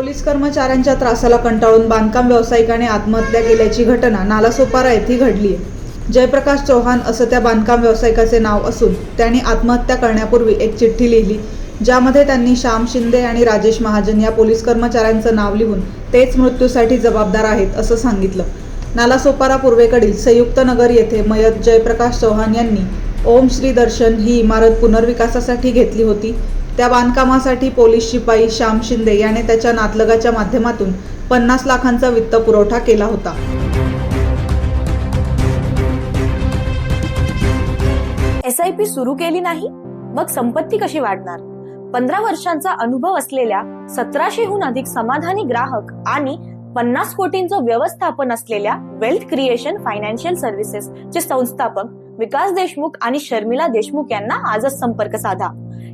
Police कर्मचाऱ्यांच्या त्रासाला कंटाळून बांधकाम व्यावसायिकाने आत्महत्या केल्याची घटना नालासोपारा येथे घडली आहे जयप्रकाश चौहान असं त्या बांधकाम व्यावसायिकाचे नाव असून त्यांनी आत्महत्या करण्यापूर्वी एक चिठ्ठी लिहिली ज्यामध्ये त्यांनी श्याम शिंदे आणि राजेश महाजन या पोलीस कर्मचाऱ्यांचं नाव लिहून तेच मृत्यूसाठी जबाबदार आहेत असं सांगितलं. नालासोपारा पूर्वेकडील संयुक्त नगर येथे मयत जयप्रकाश चौहान यांनी ओम श्री दर्शन ही इमारत पुनर्विकासासाठी घेतली होती. त्या बांधकामासाठी पोलीस शिपाई श्याम शिंदे याने त्याच्या नातलगाच्या माध्यमातून पन्नास लाखांचा वित्त पुरवठा केला होता. एस आय पी सुरू केली नाही मग संपत्ती कशी वाढणार? पंधरा वर्षांचा अनुभव असलेल्या सतराशेहून अधिक समाधानी ग्राहक आणि पन्नास कोटींचं व्यवस्थापन असलेल्या वेल्थ क्रिएशन फायनान्शियल सर्व्हिसेस चे संस्थापक विकास देशमुख आणि शर्मिला देशमुख यांना आजच संपर्क साधा.